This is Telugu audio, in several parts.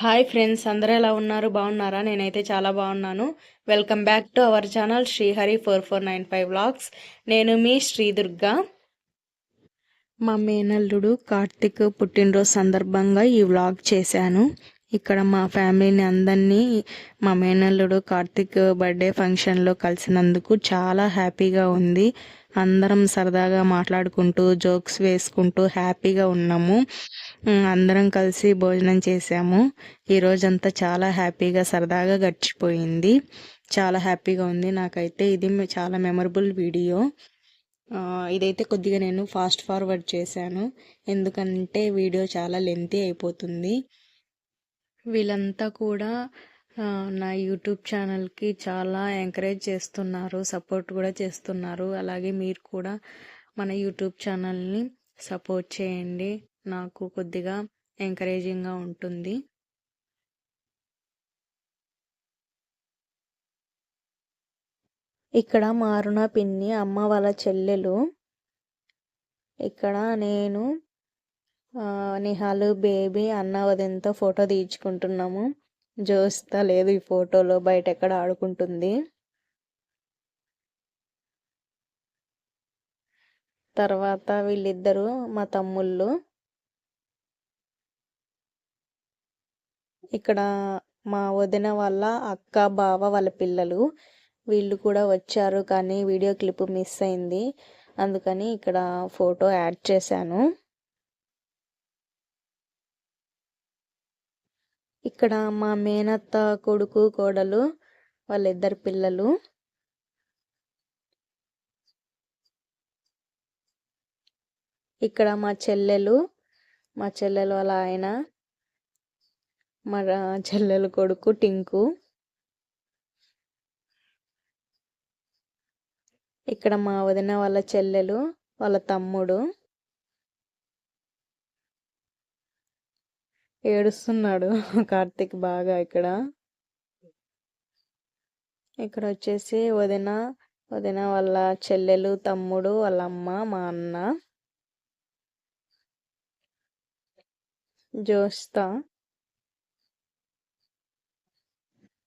హాయ్ ఫ్రెండ్స్ అందరూ ఎలా ఉన్నారు? బాగున్నారా? నేనైతే చాలా బాగున్నాను. Welcome back to our channel Srihari four four nine five vlogs నేను మీ శ్రీదుర్గా. మా మేనల్లుడు కార్తిక్ పుట్టినరోజు సందర్భంగా ఈ వ్లాగ్ చేశాను. ఇక్కడ మా ఫ్యామిలీని అందరినీ మా మేనల్లుడు కార్తిక్ బర్త్డే ఫంక్షన్లో కలిసినందుకు చాలా హ్యాపీగా ఉంది. అందరం సరదాగా మాట్లాడుకుంటూ జోక్స్ వేసుకుంటూ హ్యాపీగా ఉన్నాము. అందరం కలిసి భోజనం చేసాము ఈ రోజంతా చాలా హ్యాపీగా సరదాగా గడిచిపోయింది. చాలా హ్యాపీగా ఉంది. నాకైతే ఇది చాలా మెమరబుల్ వీడియో. ఇదైతే కొద్దిగా నేను ఫాస్ట్ ఫార్వర్డ్ చేశాను. ఎందుకంటే వీడియో చాలా లెంతీ అయిపోతుంది. వీళ్ళంతా కూడా నా యూట్యూబ్ ఛానల్కి చాలా ఎంకరేజ్ చేస్తున్నారు సపోర్ట్ కూడా చేస్తున్నారు. అలాగే మీరు కూడా మన యూట్యూబ్ ఛానల్ని సపోర్ట్ చేయండి. నాకు కొద్దిగా ఎంకరేజింగ్గా ఉంటుంది. ఇక్కడ మారున పిన్ని అమ్మ వాళ్ళ చెల్లెలు. ఇక్కడ నేను నిహాలు బేబీ అన్న వదినతో ఫోటో తీయించుకుంటున్నాము. జోస్తా లేదు ఈ ఫోటోలో బయట ఎక్కడ ఆడుకుంటుంది. తర్వాత వీళ్ళిద్దరూ మా తమ్ముళ్ళు. ఇక్కడ మా వదిన వాళ్ళ అక్క బావ వాళ్ళ పిల్లలు వీళ్ళు కూడా వచ్చారు కానీ వీడియో క్లిప్ మిస్ అయింది. అందుకని ఇక్కడ ఫోటో యాడ్ చేశాను. ఇక్కడ మా మేనత్త కొడుకు కోడలు వాళ్ళిద్దరు పిల్లలు. ఇక్కడ మా చెల్లెలు మా చెల్లెలు వాళ్ళ ఆయన మా చెల్లెలు కొడుకు టింకు. ఇక్కడ మా వదిన వాళ్ళ చెల్లెలు వాళ్ళ తమ్ముడు. ఏడుస్తున్నాడు కార్తిక్ బాగా ఇక్కడ. ఇక్కడ వచ్చేసి వదిన వదిన వాళ్ళ చెల్లెలు తమ్ముడు వాళ్ళ అమ్మ మా అన్న. జోస్తా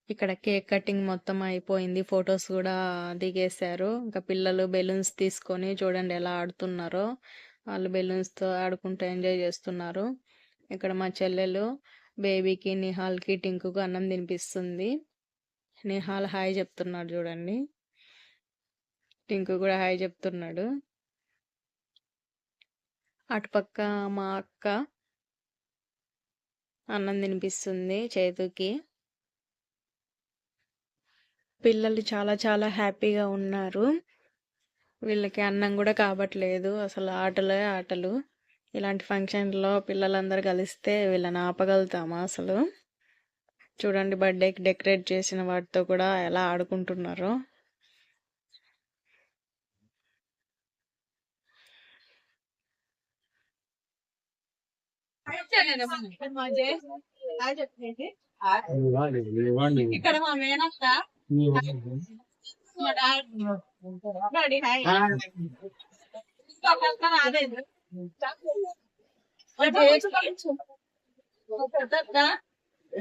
ఇక్కడ కేక్ కటింగ్ మొత్తం అయిపోయింది. ఫొటోస్ కూడా దిగేశారు. ఇంకా పిల్లలు బెలూన్స్ తీసుకొని చూడండి ఎలా ఆడుతున్నారో. వాళ్ళు బెలూన్స్తో ఆడుకుంటూ ఎంజాయ్ చేస్తున్నారు. ఇక్కడ మా చెల్లెలు బేబీకి నిహాల్కి టింకుకు అన్నం తినిపిస్తుంది. నిహాల్ హాయ్ చెప్తున్నాడు చూడండి. టింకు కూడా హాయ్ చెప్తున్నాడు. అటుపక్క మా అక్క అన్నం తినిపిస్తుంది చేతుకి. పిల్లలు చాలా చాలా హ్యాపీగా ఉన్నారు. వీళ్ళకి అన్నం కూడా కాబట్లేదు అసలు ఆటలే ఆటలు. ఇలాంటి ఫంక్షన్లో పిల్లలందరూ కలిస్తే వీళ్ళని ఆపగలుగుతామా అసలు? చూడండి బర్త్డేకి డెకరేట్ చేసిన వాటితో కూడా ఎలా ఆడుకుంటున్నారో. ఇక్కడ మా మేనత్త. రాలేదు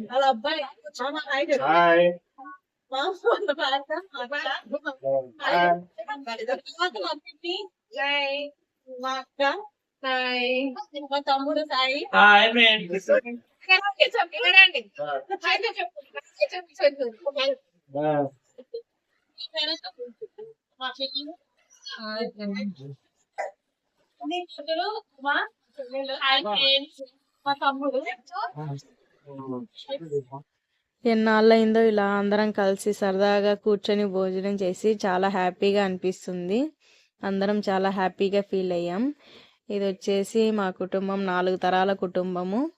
వాళ్ళ అబ్బాయి జై మా అక్క సాయి మా తమ్ముడు సాయి చెప్పండి చెప్పు చెప్పు మా చెల్లి ఎన్నాళ్ళైందో ఇలా అందరం కలిసి సరదాగా కూర్చొని భోజనం చేసి చాలా హ్యాపీగా అనిపిస్తుంది. అందరం చాలా హ్యాపీగా ఫీల్ అయ్యాం. ఇది వచ్చేసి మా కుటుంబం నాలుగు తరాల కుటుంబము.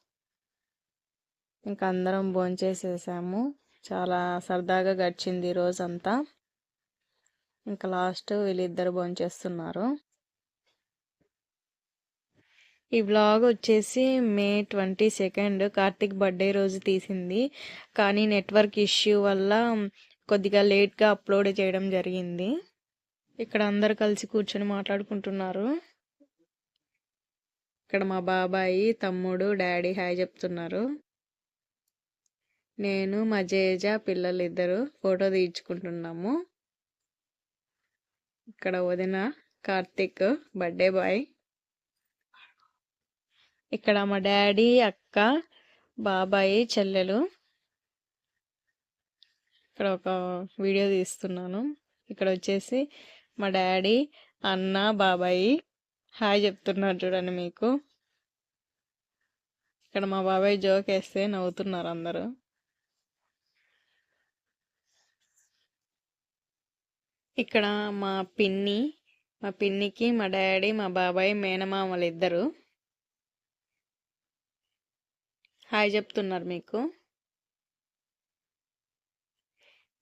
ఇంకా అందరం భోంచేసేసాము. చాలా సరదాగా గడిచింది రోజంతా. ఇంకా లాస్ట్ వీళ్ళిద్దరు భోంచేస్తున్నారు. ఈ వ్లాగ్ వచ్చేసి May twenty second Karthik birthday రోజు తీసింది. కానీ నెట్వర్క్ ఇష్యూ వల్ల కొద్దిగా లేట్గా అప్లోడ్ చేయడం జరిగింది. ఇక్కడ అందరు కలిసి కూర్చొని మాట్లాడుకుంటున్నారు. ఇక్కడ మా బాబాయి తమ్ముడు డాడీ హాయ్ చెప్తున్నారు. నేను మా జేజ పిల్లలిద్దరూ ఫోటో తీయించుకుంటున్నాము. ఇక్కడ వదిన కార్తిక్ బర్త్డే బాయ్. ఇక్కడ మా డాడీ అక్క బాబాయి చెల్లెలు. ఇక్కడ ఒక వీడియో తీస్తున్నాను. ఇక్కడ వచ్చేసి మా డాడీ అన్న బాబాయి. హాయ్ చెప్తున్నారు చూడండి మీకు. ఇక్కడ మా బాబాయ్ జోక్ వేస్తే నవ్వుతున్నారు అందరూ. ఇక్కడ మా పిన్ని మా పిన్నికి మా డాడీ మా బాబాయ్ మేనమామలు ఇద్దరు. హాయ్ చెప్తున్నారు మీకు.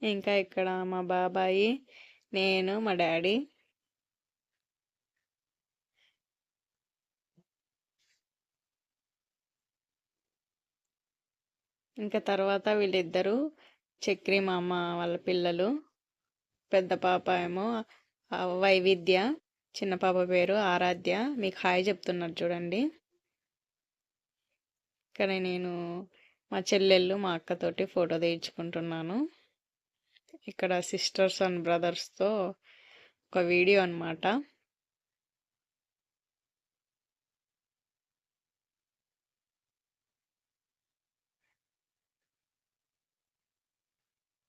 ఇంకా ఇక్కడ మా బాబాయి నేను మా డాడీ. ఇంకా తర్వాత వీళ్ళిద్దరూ చక్రి మామ వాళ్ళ పిల్లలు. పెద్ద పాప ఏమో వైవిధ్య చిన్న పాప పేరు ఆరాధ్య మీకు హాయ్ చెప్తున్నారు చూడండి. ఇక్కడ నేను మా చెల్లెళ్ళు మా అక్కతోటి ఫోటో తీయించుకుంటున్నాను. ఇక్కడ సిస్టర్స్ అండ్ బ్రదర్స్తో ఒక వీడియో అనమాట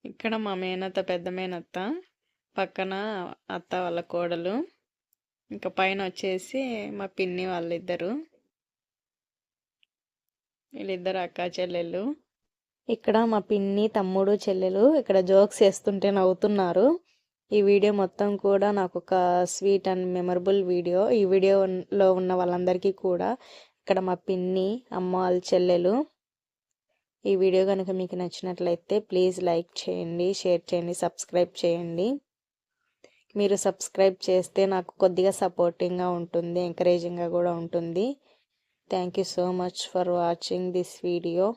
ఇక్కడ మా మేనత్త పెద్ద మేనత్త. పక్కన అత్త వాళ్ళ కోడలు ఇంకా పైన వచ్చేసి మా పిన్ని వాళ్ళిద్దరు. వీళ్ళిద్దరు అక్క చెల్లెళ్ళు. ఇక్కడ మా పిన్ని తమ్ముడు చెల్లెలు ఇక్కడ జోక్స్ వేస్తుంటే నవ్వుతున్నారు. ఈ వీడియో మొత్తం కూడా నాకు ఒక స్వీట్ అండ్ మెమరబుల్ వీడియో. ఈ వీడియోలో ఉన్న వాళ్ళందరికీ కూడా ఇక్కడ మా పిన్ని అమ్మ వాళ్ళ చెల్లెలు. ఈ వీడియో కనుక మీకు నచ్చినట్లయితే ప్లీజ్ లైక్ చేయండి షేర్ చేయండి సబ్స్క్రైబ్ చేయండి. మీరు సబ్స్క్రైబ్ చేస్తే నాకు కొద్దిగా సపోర్టింగ్గా ఉంటుంది ఎంకరేజింగ్గా కూడా ఉంటుంది. Thank you so much for watching this video.